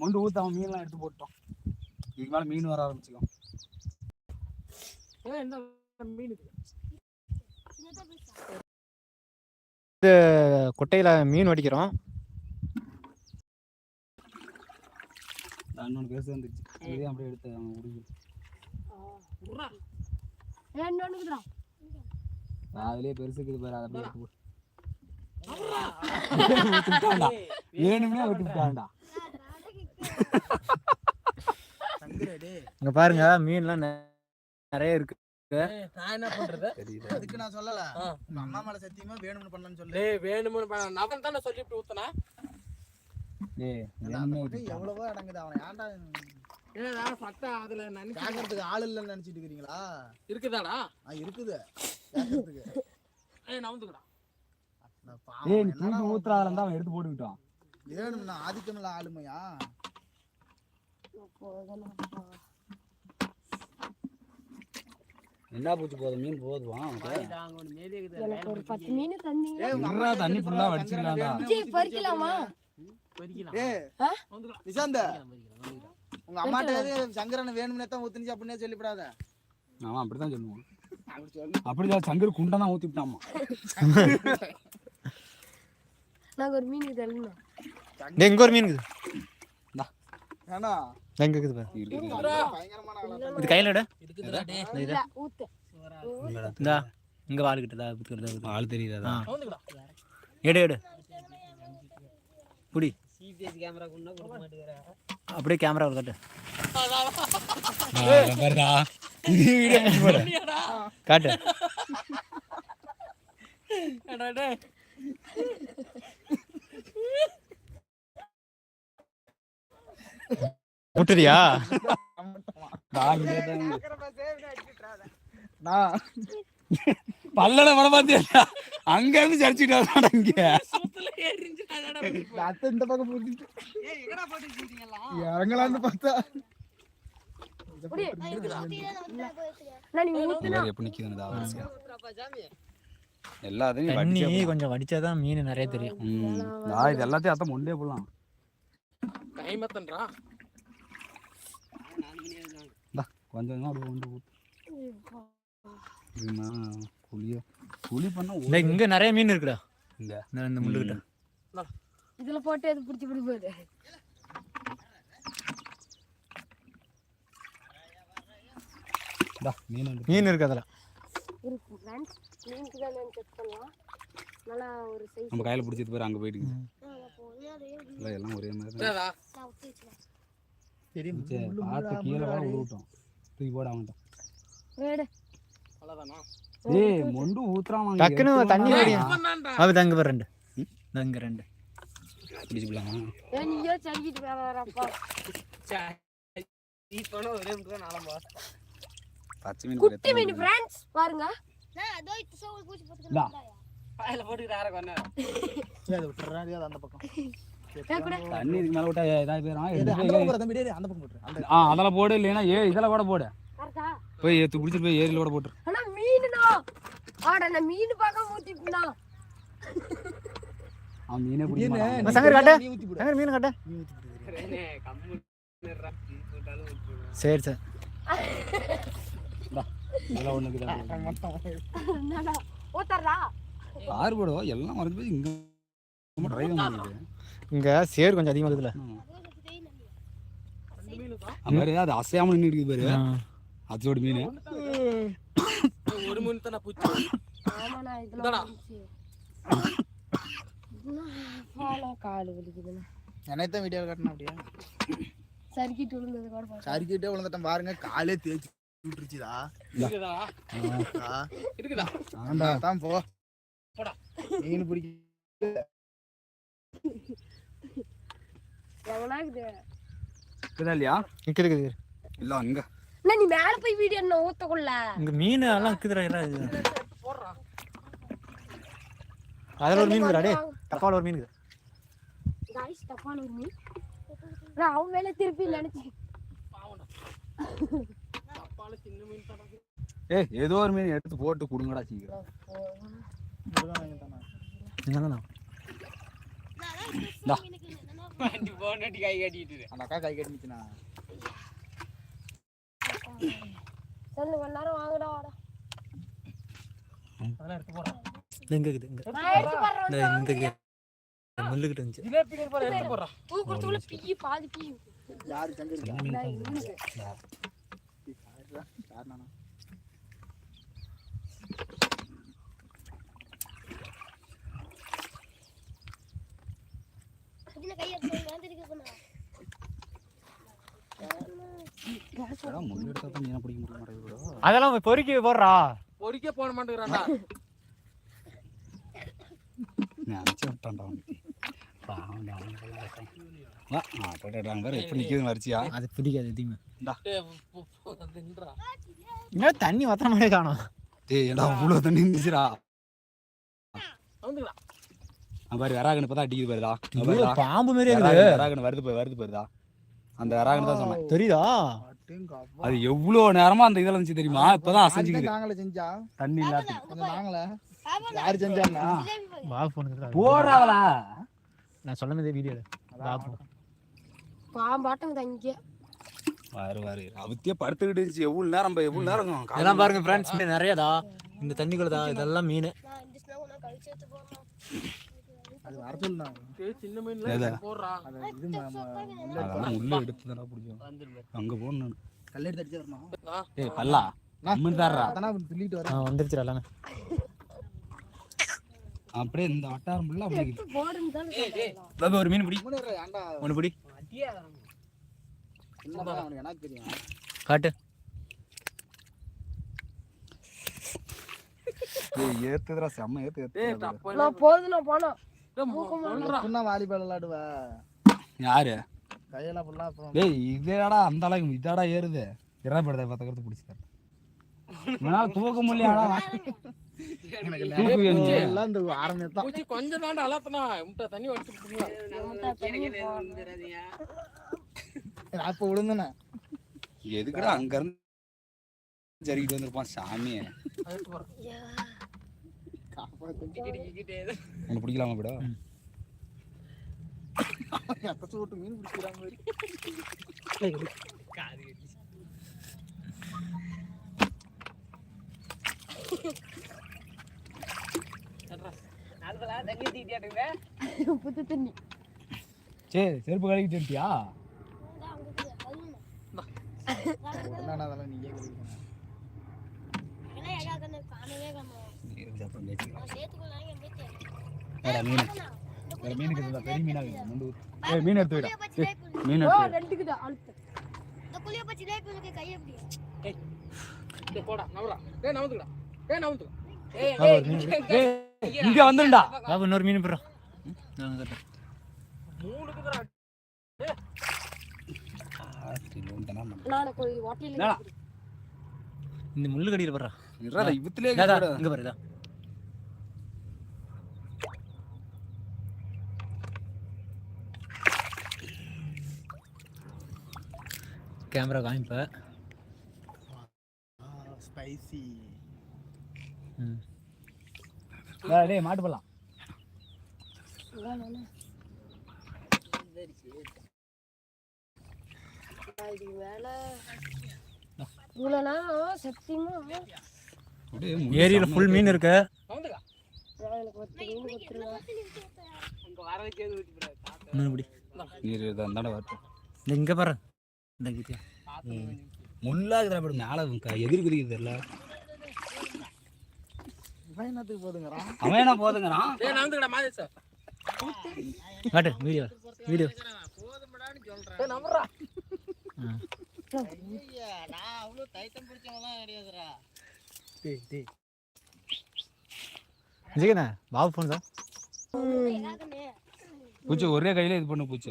மொண்டு ஊத்து அவன் மீன்லாம் எடுத்து போட்டோம் இதுக்கு மேல மீன் வர ஆரம்பிச்சுக்கும். குட்டையில மீன் வடிக்கிறோம். இன்னொன்று பேச வந்துச்சு இதே அப்படியே எடுத்து அவன் உடுக்கி அதுலயே பெருசு இருக்குது பாரு அதை அப்படியே எடுத்து போட்டு விட்டுட்டான்டா. இங்க பாருங்க மீன்லாம் நெ- நிறைய இருக்கு. நான் என்ன பண்றது? அதுக்கு நான் சொல்லல. உங்க அம்மா மேல சத்தியமா வேணும்னு பண்ணலன்னு சொல்லு. டேய் வேணும்னு பண்ண நவன் தானே ஊத்துனா பக்கம் விட்டுட்டான். எவ்வளவோ அடங்குது அவன் ஏன்டா ஏடா சட்டை அதுல நினைச்சு கேட்கறதுக்கு ஆள் இல்லைன்னு நினைச்சிட்டு இருக்கிறீங்களா? இருக்குதாடா? ஆ, இருக்குது. ஏய் நவுந்துக்கடா நான் பாவம், ஏய் நீ ஊத்துறாதுல இருந்தா அவன் எடுத்து போட்டுக்கிட்டான். வேணும்னா ஆதிக்கமில்ல ஆளுமையா? என்ன பூச்சி போதும் மீன் போதுவா எனக்கு ஒரு பத்து மீன் தந்தீங்க ஏய், உங்க இருடா, அம்மா தண்ணி சொல்றா, வடிச்சிடலாம்டா. சங்கரனை ஜி, வேணும்னே பறிக்கலாமா? ஏய், நிசாந்த உங்க அம்மாட்ட சங்கரனை வேணும்னே தான் ஊத்துனுச்சு அப்படின்னே சொல்லிவிடாத. அவன் அப்படிதான் சொல்லுவான். அப்படி சொல்லு. அப்படிதான் சங்கர் குண்டை தான் ஊத்தி விட்டாமா நாங்க ஒரு மீன் தரணும் இங்க ஒரு மீன் இருக்குது? இது கையில இந்தா இங்க வாளுக்கிட்ட தான் புத்துக்கிறது ஆள் தெரியுதா எடு எடு. புடி. அப்படியே கேமரா கட்டு. காட்டு ஏடா டேய் முட்டுறியா நான் பல்லட படம் பார்த்தியா அங்க இருந்து சரிச்சுட்டு இங்க? நான் அத்தை இந்த பக்கம் போட்டுட்டு. இறங்கலான்னு பார்த்தா. எல்லாத்தையும் கொஞ்சம் வடிச்சாதான் மீன் நிறைய தெரியும். நான் இது எல்லாத்தையும் அத்தை மொண்டே போடலாம். கைமத்தன்றா இந்தா, கொஞ்சம் கொஞ்சமா கொண்டு ஊத்து. குழிய குழி பண்ணா இங்க நிறைய மீன் இருக்குடா. இங்க. இந்த இந்த முள்ளுகிட்ட இதுல போட்டு அது பிடிச்சி பிடிப்பாரு இந்தா, மீன் மீன் இருக்கு அதுல. இருக்கு. ஃப்ரெண்ட்ஸ் மீனுக்கு தான் நான் செக் பண்ணலாம். நல்லா ஒரு சைஸ் நம்ம கையில பிடிச்சது பேர் அங்க போயிட்டு இருக்குது. எல்லாம் ஒரே மாதிரி தெரியும் பார்த்து கீழே வர விட்டுட்டோம் தூக்கி போட அவ்வளவுதானா? ஏய் மொண்டு ஊத்துறான் டக்குன்னு தண்ணி அது அங்க பாரு ரெண்டு. இதோ இங்க ரெண்டு. பிடிச்சு விடலாமா? ஏ நீயோ சரிக்கிட்டு வேற வரப்பா நீ போன ஒரே முறை நாளம் பா பச்சை மீன் குட்டி மீன் ஃப்ரெண்ட்ஸ் பாருங்க. இந்தா. பாயில போட்டுக்கிட்டு ஆற கொண்டா சரி அதை விட்டுறா, அது அந்த பக்கம். ஏன் கூட. தண்ணி இதுக்கு மேல விட்டா இதாகி போயிடும் ஏய், அந்த பக்கம். அந்த ஆ அதெல்லாம் போடு இல்லைன்னா ஏ இதெல்லாம் கூட போடு. போய் ஏத்து பிடிச்சிட்டு போய் ஏரியில கூட போட்டுரு. ஆனா மீனுனா ஆட நான் மீன் பார்க்க ஊத்திட்டுனா அவன் மீனே மாட்டான். நீ சங்கர் காட்டு. போடு. மீன் காட்ட. ஊத்தி போடு. கம்மு ஊத்திடுவேன். சரி சரி. இதெல்லாம் ஊத்தறா ஆறு போடுவோம் எல்லாம் மறந்து போய் இங்க டிரைவ் பண்ணிடுது இங்க சேர் கொஞ்சம் அதிகமா இருக்குதுல. ரெண்டு மீனு தான் அது மாதிரி அது அசையாம நின்று இருக்குது பாரு. அதோட மீன். ஒரு மீன் தானே பூச்சி. கால் வலிக்குதுண்ணா. என்னைத்தான் வீடியோ காட்டணும் அப்படியே. சறுக்கிட்டு விழுந்தது கூட பாரு. சரிக்கிட்டே விழுந்துட்டேன் பாருங்க. காலே தேய்ச்சி விட்டுருச்சுதா இருக்குதா? இருக்குதா? ஆண்டா தான் போ. போடா. மீன் பிடிக்க. இல்ல அங்க. நீ மேல போய் வீடியோ என்ன ஊத்தக்குள்ள. இங்க மீன் எல்லாம் இருக்குதுடா. போடுறான் அதுல ஒரு மீன் டேய். தப்பால ஒரு மீன் ஒரு மீன். நான் அவன் மேல திருப்பி நினைச்சு. பாவம்டா. அப்பால சின்ன மீன் தானே. ஏய் ஏதோ ஒரு மீன் எடுத்து போட்டு கொடுங்கடா சீக்கிரம். இங்கதான் இந்தா. போனட்டி கை கட்டிட்டு அந்த அக்கா கை கட்டிச்சுனா சரி கொஞ்ச நேரம் வாங்கடா வாடா அதெல்லாம் எடுத்து போறான் இங்க இருக்குது இங்க எடுத்து இந்த இங்க முள்ளுக்கிட்ட இருந்துச்சு ஜிலேபி போற எடுத்து போறான் பூ கொடுத்துள்ள பீ பாதி பீ யாரு நான் இருக்கு யார் நானா இதுல கை எடுத்து வந்துருக்கு முள்ளு எடுத்தா தான் மீனை பிடிக்க முடிய மாட்டேங்குது அதெல்லாம் பொறுக்கி போடுறா. பொறிக்க போட மாட்டேங்கிறான்டா. நினச்சி விட்டான்டா? அது பிடிக்காது எதையுமே. இன்னும் தண்ணி வத்துற மாதிரியே காணும். டேய், ஏன்டா இவ்வளவு தண்ணி இருந்துச்சுடா? வந்துக்கலாம் பாரு, விராகன்னு இப்பதான் அடிக்குது பாருடா. பாம்பு இருக்குது. விராகன்னு வருது பாரு, வருது பாருடா. அந்த விராகன்னு தான் சொன்னேன். தெரியுதா. அது எவ்வளவு நேரமா அந்த இதுல இருந்துச்சு தெரியுமா? இப்பதான் அசைஞ்சுக்குது. நாங்களே செஞ்சா. தண்ணி இல்லாத நாங்களே? யாரு போன் போடுறாங்களா? நான் சொன்ன மாதிரி வீடியோல. பாம்பாட்டம் தங்கிய வாரு வாரு. அவத்தியே படுத்துக்கிட்டு இருந்துச்சு. எவ்வளவு நேரம் எவ்வளவு நேரம் இதெல்லாம் பாருங்க ஃப்ரெண்ட்ஸ் நிறையதா? இந்த தண்ணிக்குள்ள தான் இதெல்லாம் மீன். அது வர சொல்லுண்ணா. டேய், சின்ன மீன்ல எதை? எடுத்து போடுறா. அது இது அதெல்லாம் உள்ள எடுத்து தானே பிடிக்கும். அங்க போகணும் கல் எடுத்து அடிச்சு வரணும் ஏய் பல்லா. அம்மன் அதானே வந்துருச்சு எல்லாமே அப்படியே இந்த வட்டாரம் ஃபுல்லா தான். பாபு, ஒரு மீன் பிடி. ஒன்று எனக்கு தெரியும்? காட்டு. ஏய் ஏத்துதுடா செம்ம ஏத்து ஏத்து போதும் போனோம். சொன்னா வாலிபால் விளையாடுவ. யாரு? கையெல்லாம் ஃபுல்லா அப்புறம் டேய் இதேடா அந்த அளவுக்கு இதாடா ஏறுது. இறப்படுத பத்த கருத்து பிடிச்சாரு உன்னால தூக்க முடியலடா தூக்கு நீ. எல்லாம் இந்த ஆரம்பம் தான். பூச்சி கொஞ்சம் தாண்டா அலத்தனா முட்டை தண்ணி வடிச்சு விழுந்தேனே. எதுக்குடா அங்க இருந்து சரிக்கிட்டு வந்திருப்பான் சாமியே. உனக்கு பிடிக்கலாமா விட? எப்பச்சு விட்டு மீன் தண்ணி சரி செருப்பு கழுவிட்டு வந்துட்டியா? என்னன்னா அதெல்லாம் வேற மீன் வேற மீனுக்கு இருந்தா பெரிய மீனா இருக்குது முண்டு ஊத்து. ஏய் மீன் எடுத்து விடா. மீன் ஓ எடுத்து ரெண்டுக்குது அழுத்து டேய், போடா நவரா டேய் நவுந்துடா டேய் நவுந்துடா ஏய் பாபு, ஒரு மீன் பிடி. ஏய் இங்க வந்துடா பாபு இன்னொரு மீன் நான் என்னடா? இந்த முள்ளு கடியில் இதா, இங்க பாரு கேமரா காமிப்ப ஸ்பைசி ம். டேய் மாட்டு போலாம் ஏரியில ஃபுல் மீன் இருக்கு. இங்க பாரு. இந்த கிட்டியா முள்ளா இருக்கிற அப்படி மேல எகிரி குதிக்குது தெரியல. என்னத்துக்கு போதுங்கிறான்? அவன் என்ன போதுங்கிறான்? சார் காட்டு வீடியோ வீடியோ. நான் அவ்வளோ டைட்டம் பிடிச்சவங்களாம் டேய் டேய். பாபு ஃபோன் தான் பூச்சி ஒரே கையில இது பண்ணு பூச்சி.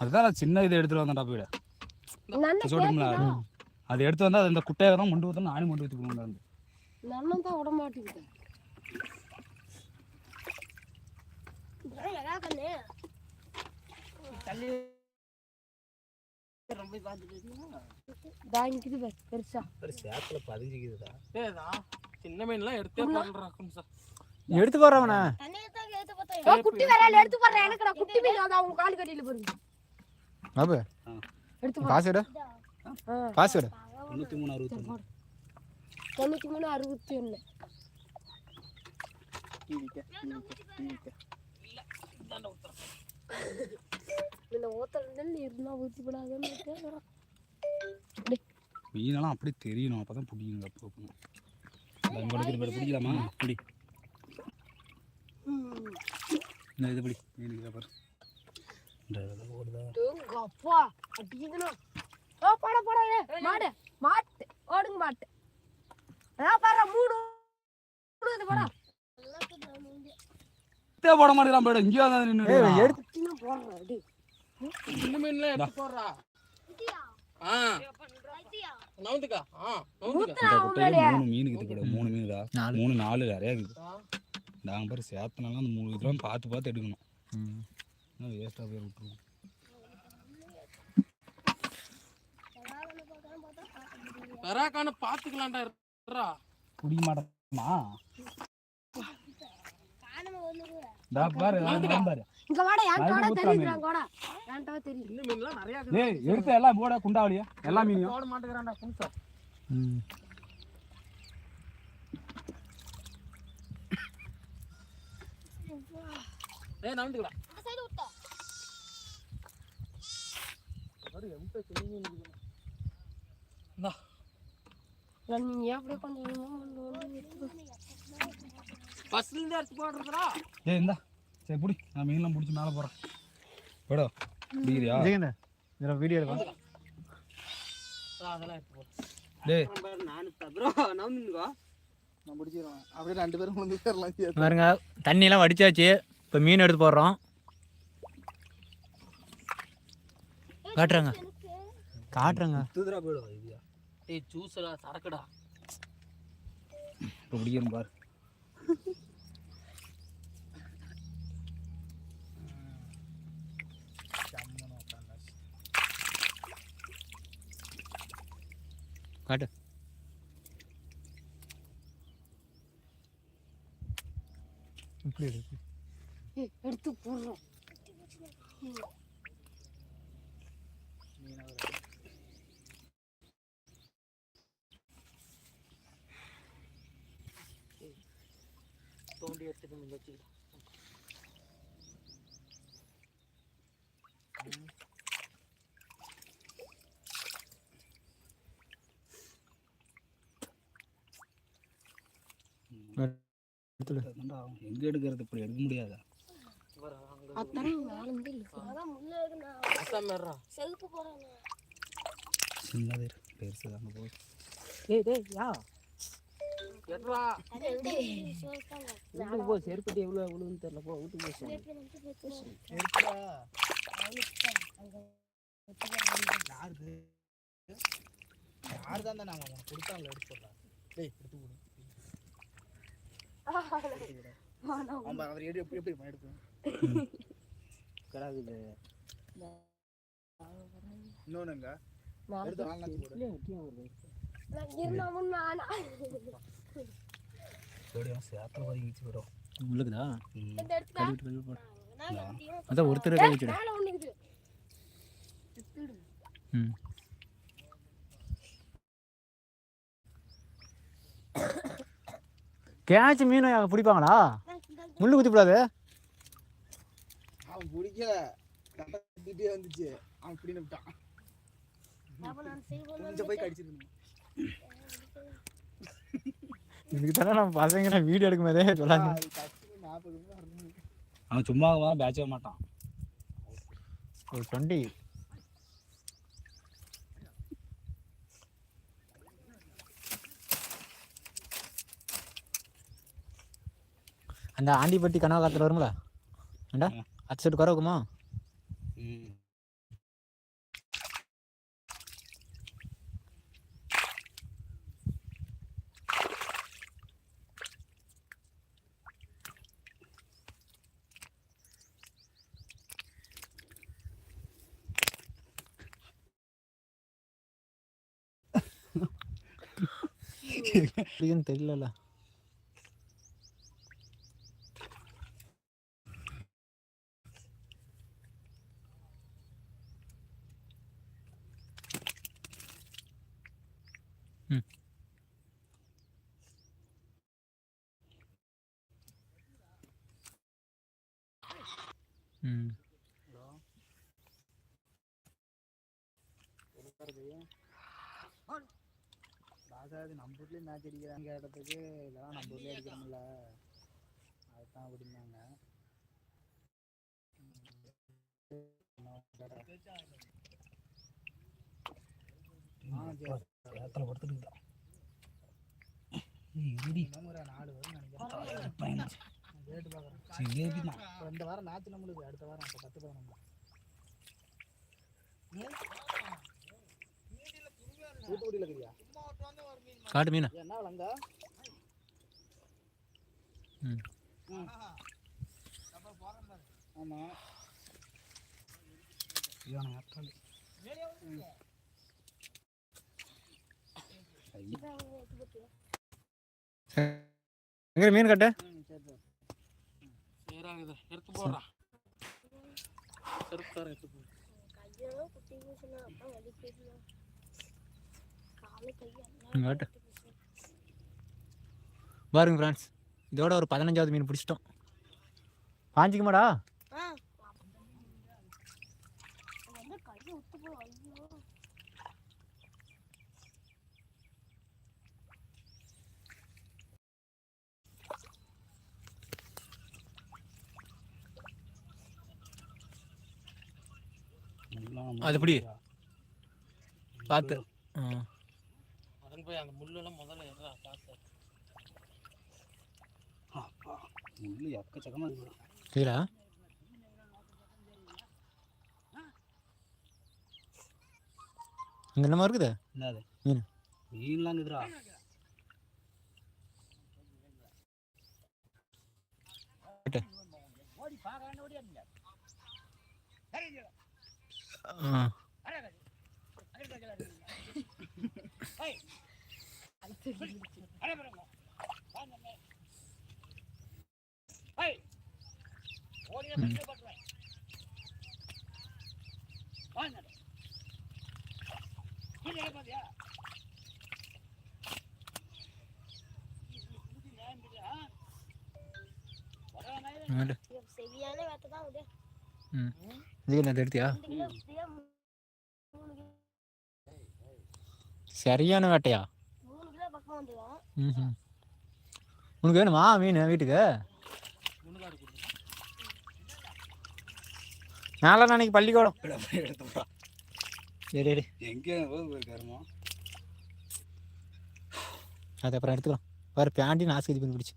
அதுதான் நான் சின்ன இதை எடுத்துட்டு வந்தேன்டா போயிட. சொல்லுங்களா அது எடுத்து வந்தா அது இந்த குட்டையை தான் மண்டு ஊத்தணும் நானும் மண்டு ஊற்றி கொடுங்க நன்னம் தான் விட இதா, சின்ன மீன்லாம் எடுத்தே எடுத்து போடுறவனா குட்டி விரல் எடுத்து போடுறேன் எனக்கு நான் குட்டி மீன். அவங்க கால் கட்டியில போடுங்க பாபு எடுத்து. காசு எடு காசு எடு தொண்ணூற்றி மூணு மூணு அறுபத்தி நெல் இருந்தா ஊத்தி போடாதுன்னு கேக்குறேன். மீனெல்லாம் அப்படி தெரியணும். அப்போ தான் பிடிக்கணும் அப்போ பிடிக்கலாமா? பிடி. ம். இந்த இது பிடி. மீனுக்கு பாரு இந்த இதெல்லாம் ஓடுதா எங்க அப்பா அடிக்குதுண்ணா ஓ போட போட ஏய், மாடு மாட்டு ஓடுங்க மாட்டு. அதான் பாரு மூணு மூணு இது போடா. தே போட மாட்டேங்கிறான் போய்டு இங்கேயே வந்து நின்று எடுத்து குட்டினா போடுறேன் அடி இந்த மீன்லாம் எடுத்து போடுறா. ஆ. நவுந்துக்கா ஆ நவுந்துக்கா ஊத்துறா முன்னாடி மூணு மீன் இருக்குது போட மூணு மீனுடா. நாலு. மூணு நாலு நிறையா இருக்குது. நாங்கள் பாரு சேத்தனால அந்த மூணு இதெல்லாம் பார்த்து பார்த்து எடுக்கணும். ம். இன்னும் வேஸ்ட்டாக போய் விட்டுருவோம். பெறாக்கான பாத்துக்கலாம்டா இருடா. பிடிக்க மாட்டோமா பாரு இங்க வாடா. தெரியுது. இந்த மீன்லாம் நிறைய டேய் எடுத்து எல்லாம் போட குண்டாவளியா எல்லா மீனையும். போட மாட்டேங்கிறான்டா புதுசா. ம். ஏய் நவுந்துக்கடா இந்தா நான் நீ அப்படியே கொஞ்சம் கொஞ்சமா கொண்டு வந்து எடுத்துக்கோ. பஸ்ல இருந்து எடுத்து போடுறதுடா ஏய் இந்தா. சரி பிடி. நான் மீன்லாம் பிடிச்சி மேலே போகிறேன் போடோ பிடிக்கிறியா? விஜயகண்ணு இதில் வீடியோ எடுக்கலாம். தண்ணியெல்லாம் வடிச்சாச்சு. இப்போ மீன் எடுத்து போடுறோம். காட்டுறேங்க. காட்டுறேங்க. தூதுரா போயிடும் இதுயா ஏய் ஜூஸ்ல சரக்குடா. இப்போ பிடிக்கிறேன் பாரு. காட்டு. இப்படி எடுத்து போடுறோம். தோண்டி எடுத்துட்டு எடுத்துடு. எங்கே எடுக்கிறது இப்படி எடுக்க முடியாதா. சின்னது பெருசு அங்கே போய் ஏய் டேய் யா? வீட்டுக்கு போ செருப்பட்டி எவ்வளோ எவ்வளோன்னு தெரியல. போ வீட்டுக்கு யார் தான் நாங்கள் அவன் கொடுத்தாங்களே எடுத்து போடலாம் டேய் எடுத்து கொடு அவன் அவர் எடு எப்படி எப்படி எடுப்போம் கிடாக்குது இன்னொன்னுங்க நான் எடுத்து வாங்கலாம் உள்ளுக்குதா? கழுவிட்டு கழுவி போடு. அதான் ஒருத்தர் கை வச்சுடு மேல ஒண்ணு இருக்குது. எடுத்துடு. ம். கேட்ச் மீன் பிடிப்பாங்களா? முள்ளு குத்தி கூடாது அவன் பிடிக்கல. வந்துச்சு. அவன் விட்டான். செய்வோம் கொஞ்சம் போய் கடிச்சிருந்தேன் இதுக்கு தானே நம்ம பசங்க வீடியோ எடுக்கும் போதே சொல்லாங்க அவன் சும்மா வா பேட்சவே மாட்டான். ஒரு டுவெண்ட்டி அந்த ஆண்டிப்பட்டி கனவா காத்துல வருங்களா ஏண்டா? அச்சு குறை இருக்குமா ம். எப்படின்னு தெரியல ராசாது நம்ம ஊர்லயே மேட்ச் அடிக்கிறாங்க இடத்துக்கு இதெல்லாம் நம்ம ஊர்லயே அடிக்கிறோம்ல அதுதான் அப்படின்னாங்க. நாலு வரும் நினைக்கிறேன். இந்த வாரம் மேட்ச் நம்மளுக்கு அடுத்த வாரம் அப்போ பத்து பதினொன்று தூத்துக்குடியில் இருக்கிறியா காட்டு மீன். எங்கே மீன் கட்டு? எடுத்து போடுறா எடுத்து போடு. கையோ குட்டி காலு கையெல்லாம் இங்க காட்டு. பாருங்க ஃப்ரெண்ட்ஸ் இதோட ஒரு பதினஞ்சாவது மீன் பிடிச்சிட்டோம். பாஞ்சிக்குமாடா எல்லாம் அது எப்படி பார்த்து போய் அந்த முள்ளெல்லாம் முதல்ல எறா பார்த்து அப்பா, முள்ளு எக்கச்சக்கமா இருக்கு. சரிடா அங்கே என்னமா இருக்குது? என்னது? மீன். மீன்லாம் இருக்குதுடா. ஆ ஆடு. இது சரியான வேட்டை தான் விடு ம் இது என்ன எடுத்தியா சரியான வேட்டையா? உனக்கு வேணுமா மீன் வீட்டுக்கு? நாளா நாளைக்கு பள்ளிக்கூடம். எடுத்துடா சரி எங்கே போயிருக்காருமா? அது அப்புறம் எடுத்துக்கலாம். பாரு பேண்டி நாசுக்கு இது பண்ணி பிடிச்சி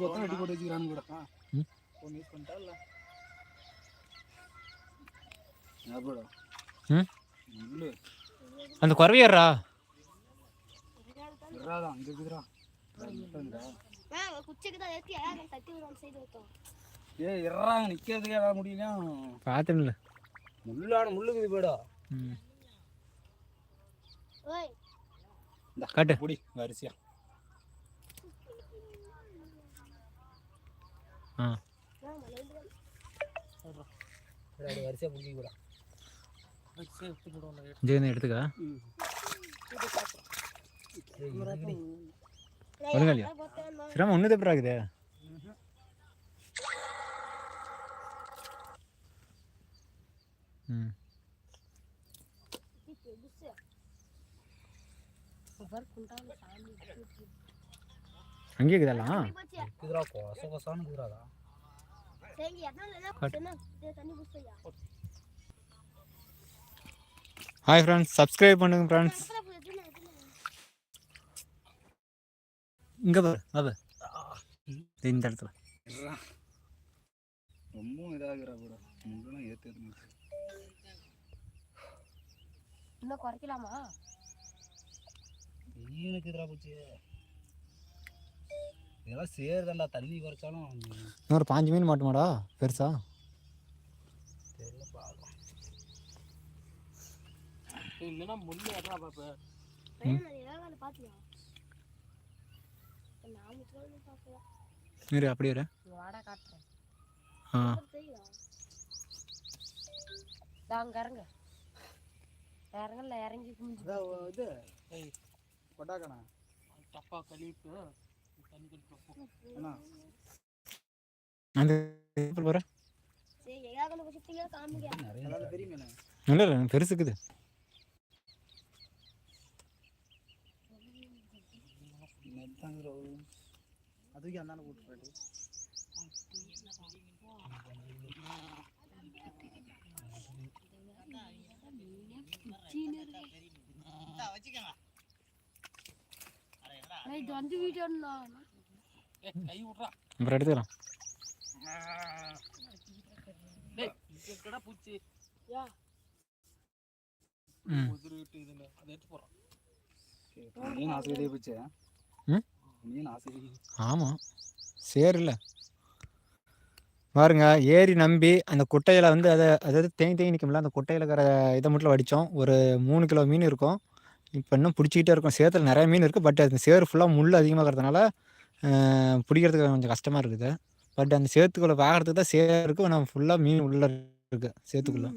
கொத்து வெட்டி போட்டு கூட. ஃபோன் யூஸ் பண்ணிட்டா இல்லை? ஞாபகம் அந்த குறவையறா இறாதான் அங்கே இருக்குதுடா வந்துட்டாங்கடா. ஆ குச்சிக்கு தான் ஏற்றி அழகாக தட்டி ஒரு சைடு வைத்தோம் ஏய் இறாங்க நிற்கிறதுக்கே ஏதாவது முடியல பார்த்துன்னு முள்ளாட முள்ளுக்குது போய்டா ம் ஓய் இந்த காட்டு. புடி வரிசையா ஆ வரிசையா கூட ஜெயந்தி எடுத்துக்க ஒழுங்கா இல்லையா பார்த்தேன் சிரமம் ஒன்று தப்புறா இருக்குது ம் பெருசு பாரு குண்டான சாமி அங்கேயே இருக்குதெல்லாம் போச்சு இருக்குதுடா கொச கொசான்னு இருக்குதுடா சரி எத்தனை என்ன காட்டு. என்ன இது தண்ணி புடிச்சியா ஹாய் ஃப்ரெண்ட்ஸ் சப்ஸ்கிரைப் பண்ணுங்க ஃப்ரெண்ட்ஸ் இங்கே பாரு பாபு இந்த இடத்துல. ரொம்ப இதாகிறா கூட முள்ளெல்லாம் ஏற்று இன்னும் குறைக்கலாமா? மீனுக்கு இதுடா போச்சு இதெல்லாம் சேருதாண்டா தண்ணி குறைச்சாலும் இன்னொரு பாஞ்சு மீன் மாட்டுமாடா பெருசா? தெரியல பார்க்கலாம் இல்லைன்னா முள்ளு பார்ப்பேன் வேணும் அது ஏதாவது பாத்தியா நான் முக்கியம் பார்க்கலாம் இரு அப்படியே இரு. வாடா காட்டுறேன். ஆ. தாங்க இறங்க. இறங்கல இறங்கி இது கொட்டாக்கணா தப்பா கழுவிட்டு தண்ணி கழிப்போம் என்ன அந்த எப்படி போகிற சரி எதாவது குச்சிட்டீங்க காமிங்க நிறைய அதாவது பெரிய மீன் இல்லை இல்லை பெருசுக்குது அதுக்கு போயிட்டு ஆனா இது வந்து வீடியோ கை விட்றா அப்புறம் எடுத்துக்கலாம். பூச்சி. ம். அதை எடுத்து ம்? ஆமாம் சேர் இல்லை பாருங்க ஏரி நம்பி அந்த குட்டையில் வந்து அதை அதாவது தேங்கி தேங்கி நிற்கும்ல அந்த குட்டையில் இருக்கிற இதை மட்டும் வடித்தோம் ஒரு மூணு கிலோ மீன் இருக்கும். இப்போ இன்னும் பிடிச்சிக்கிட்டே இருக்கும். சேத்துல நிறைய மீன் இருக்குது பட் அந்த சேறு ஃபுல்லாக முள் அதிகமாக இருக்கிறதுனால பிடிக்கிறதுக்கு கொஞ்சம் கஷ்டமாக இருக்குது. பட் அந்த சேத்துக்குள்ளே பார்க்குறதுக்கு தான் சேர் இருக்குது ஆனால் ஃபுல்லாக மீன் உள்ளே இருக்குது சேத்துக்குள்ளே.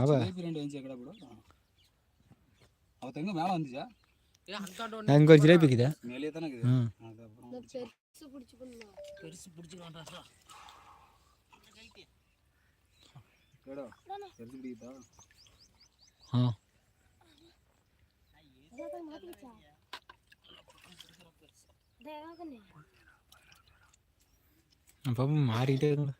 அவ ஜிலேபி ரெண்டு வந்துச்சு கடை கூட அவ எங்க மேல வந்துச்சா ஏய் அந்தாண்ட நான் இங்கே ஒரு ஜிலேபி இருக்குது மேலேயே தானே இருக்குது ம் அது அப்புறம் இந்த பெருசு பிடிச்சி பண்ணுவோம் பெருசு பிடிச்சிக்கலாம்டா கேடா தெரிஞ்சு பிடிக்குதா ஆ இதான் மாத்திக்கிச்சா தேவாகனே அப்போ மாறிக்கிட்டே இருக்குங்க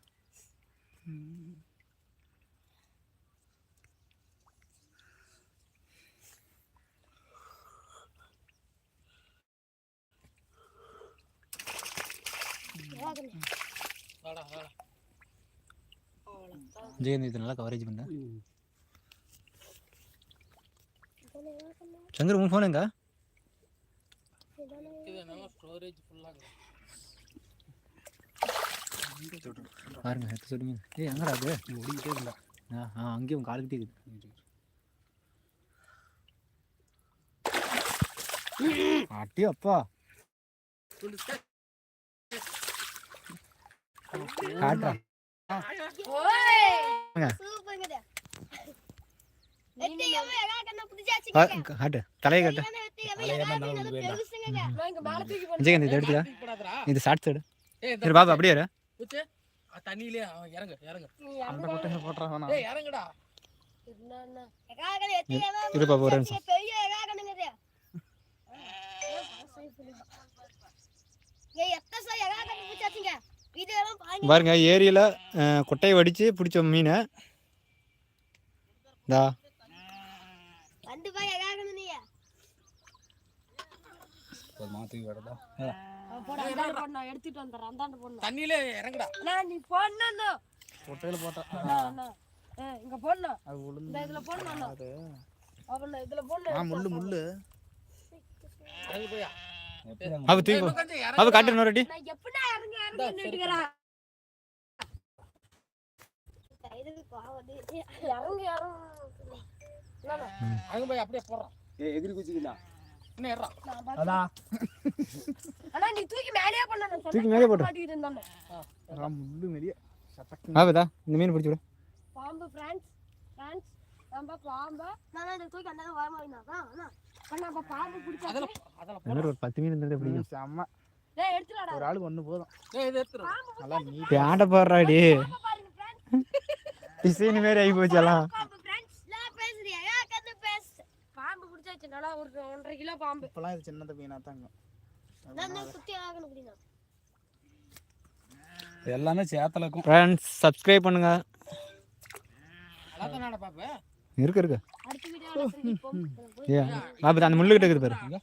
தேவாகனே வாடா வாடா ஜெயந்தி இது நல்லா கவரேஜ் பண்ண. சங்கர் உன் ஃபோன் எங்க? பாருங்க எடுத்து சொல்லுங்க ஏய் எங்கடா அது? ஓடிக்கிட்டே இல்லை ஆ ஆ அங்கேயும் காலுக்கிட்டே இருக்குது. அட்டி அப்பா. காட்டுறா. காட்டு தலையை காட்டு விஜயகாந்த் இதை எடுத்துக்கா இது ஷார்ட் சைடு சரி பாப்பா அப்படியே தண்ணியிலே இறங்கு இறங்கு அந்த இறங்கு. கொட்டையை போட்டுறா வேணாம் ஏய் இறங்குடா இரு பாப்பா, ஒரு புடிச்சாச்சுங்க, பெரிய எகா கண்ணுங்கது ஏய் எத்த சா எகா கண்ண புடிச்சாச்சுங்க பாருங்க பாருங்க ஏரியில் கொட்டையை வடித்து பிடிச்ச மீன். இந்தா. தண்ணியிலே இறங்குடா. நீ போடணும் கொட்டையில போட்டா. இங்க போடணும் அது இதுல போடணும் அது. இதுல போடணும் முள்ளு முள்ளு. அவ தூக்கி இறங்கு காட்டு எப்படா அங்க போய் அப்படியே போடுறான் எகிரி குச்சிக்கலாம் தூக்கி மேலே போடு. மாட்டிக்கிட்டு இருந்தானே ஆ, முள்ளு மெரிய சட்டக்கு ஆகுதா இந்த மீன் பிடிச்சி விடு. பாம்பு ஃப்ரான்ஸ் ஃப்ரான்ஸ் நம்ம பாம்பு நான் இந்த தூக்கி அந்த வர மாதிரினாக்கா அண்ணா அண்ணா அப்ப பாம்பு பிடிச்சாச்சு. அதெல்லாம் ஒரு பத்து மீன் இருந்தது பிடிக்கும் செம்ம. டேய் எடுத்துடா ஒரு ஆளுக்கு ஒண்ணு போதும். ஏய் இது எடுத்துரு நல்லா நீட் பேண்ட பாருங்க ஃப்ரான்ஸ் டிசைன் மாரி ஆகி போச்சு எல்லாம். பாம்பு பிடிச்சாச்சு நல்லா ஒரு ஒன்றரை கிலோ பாம்பு. இப்பெல்லாம் இது சின்னது மீனா தாங்க நான் தான் குத்தி ஆகணும் அப்படின்னா எல்லாமே சேத்தலக்கும் ஃப்ரெண்ட்ஸ் சப்ஸ்கிரைப் பண்ணுங்க. அதான் தானடா பாப்பேன் இருக்கு இருக்கு. அடுத்த வீடியோல சந்திப்போம் ஏ பாப்பா அந்த முள்ளு கிட்ட இருக்குது பாரு.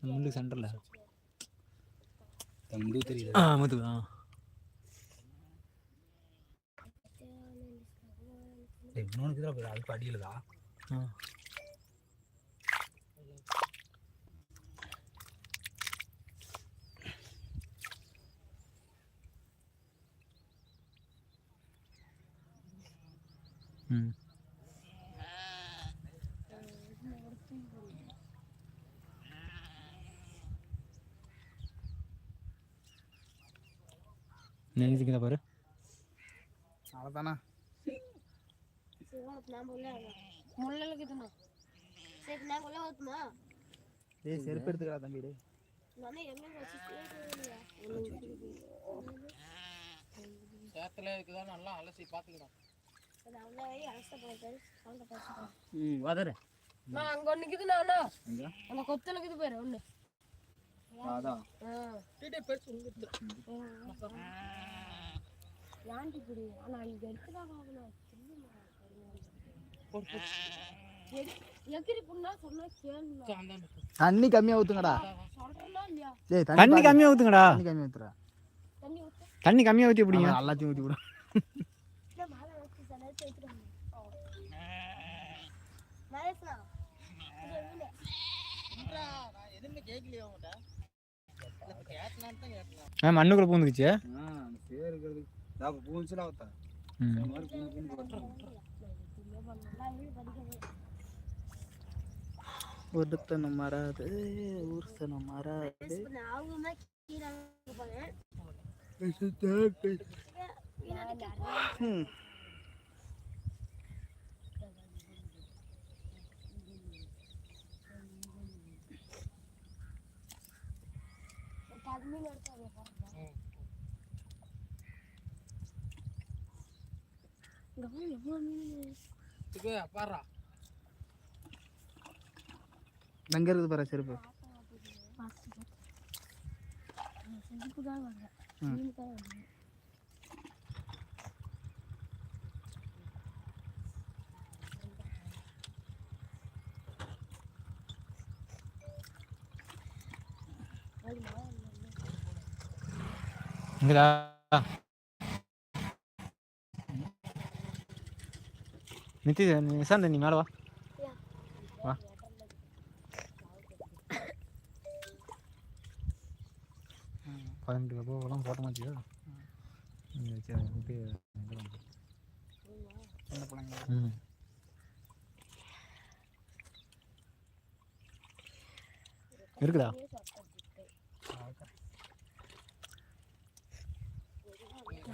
முள்ளு சென்டர்ல. முடிவு தெரியுது. ஆ ஆ. இன்னொன்று தான் அதுக்கு அடியிலதா ஆ. ம். நினைச்சுக்கிற பாரு? அவ்வளோதானா டேய் செருப்பு எடுத்துக்கிறா தம்பி டேய். நானே என்ன வச்சு சேத்துல இருக்குதான் நல்லா அலசி பாத்துக்கலாம் ம் வதரு நான் அங்க ஒண்ணு இருக்குது நானா? அந்த கொத்தல இருக்குது பாரு ஒண்ணு. அதான். ஏன்டி இப்படி ஆனா இங்க எடுத்துதான் ஆகணும் தண்ணி இல்லையா டேய் தண்ணி கம்மியாக ஊற்றுங்கடா தண்ணி கம்மியாக ஊற்றுறா தண்ணி ஊத்து தண்ணி கம்மியாக ஊற்றி எப்படிங்க எல்லாத்தையும் ஊற்றி விடும் நரேஷ்னா எதுவுமே கேட்கலையா உங்கள்கிட்ட கேட்டனான்னு தான் கேட்டேன் ஆ மண்ணுக்குள்ளே பூந்துக்குச்சு. ஒருத்தனம் மறாது ஒருத்தனம் மறாது. அவங்க தான் கீழே இருப்பாங்க ம். பதிமூணு எடுத்தாங்க இங்க பாரு எவ்வளவு மீன் இதுக்கு பாடுறா அங்கே இருக்குது பாரு செருப்பு? பார்த்து செஞ்சுக்கு தான் வாங்க ம். மீன் தான் வாங்க இங்கடா. நித்தி நிசாந்த் நீ மேலே வா. வா. பதினெட்டு கப்பெல்லாம் போட்ட மாட்டியா ம். இருக்குடா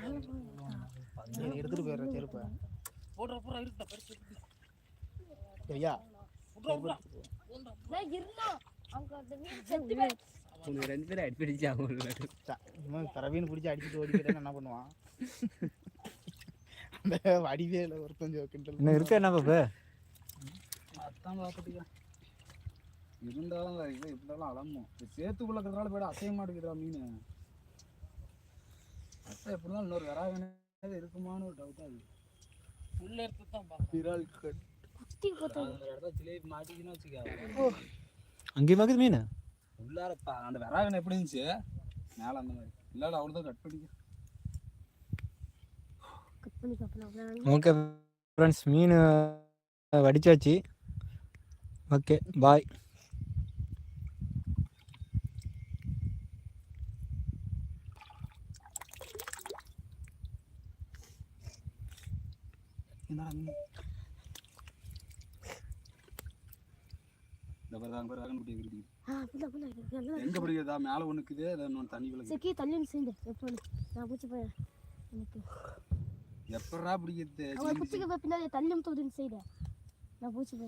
எடுத்துட்டு போயிடுற செருப்பை. போடுற பெருசு. ஐயா உனக்கு ரெண்டு பேரும் அடிப்பிடிச்சா இவன் பிரவீன் பிடிச்சி அடிச்சுட்டு ஓடிக்கிட்டே என்ன பண்ணுவான்? அந்த வடிவேல ஒருத்தன் கிண்டல் இன்னும் இருக்கா என்ன பாப்பு அதான் பார்த்துட்டியா இருந்தாலும் இது இருந்தாலும் அலம்பும் சேத்துக்குள்ள இருக்கிறதால போய்ட்டு அசைய மாட்டேங்குதுடா மீன். அசை எப்படி இருந்தாலும் இன்னொரு வராக இருக்குமான்னு ஒரு டவுட்டாக இருக்கு. உள்ள எடுத்து தான் பார்க்கணும். விரால் கட். குத்தி போட்டாங்க அந்த இடத்துல ஜிலேபி மாட்டிக்கின்னு வச்சுக்க. அங்கேயும் பார்க்குது மீன்? உள்ளாரப்பா அந்த வராகன் எப்படி இருந்துச்சு? மேலே அந்த மாதிரி. இல்லாட அவ்வளோதான் கட் பண்ணிக்க. ஓகே ஃப்ரெண்ட்ஸ் மீன் வடிச்சாச்சு. ஓகே பாய் என்னடா மீன் இந்த பாரு அங்கே வராகன் குட்டி இருக்குது எங்கே பிடிக்கிறதா? மேலே ஒன்றுக்குது அதை இன்னொன்று தண்ணி விளக்கு. செக்கி தள்ளி சேர்ந்து எப்போ நான் பூச்சி போய் எனக்கு. எப்படா பிடிக்கிறது? அவங்க குச்சிக்கு போய் பின்னாடி தள்ளி செய்த நான் பூச்சி போய்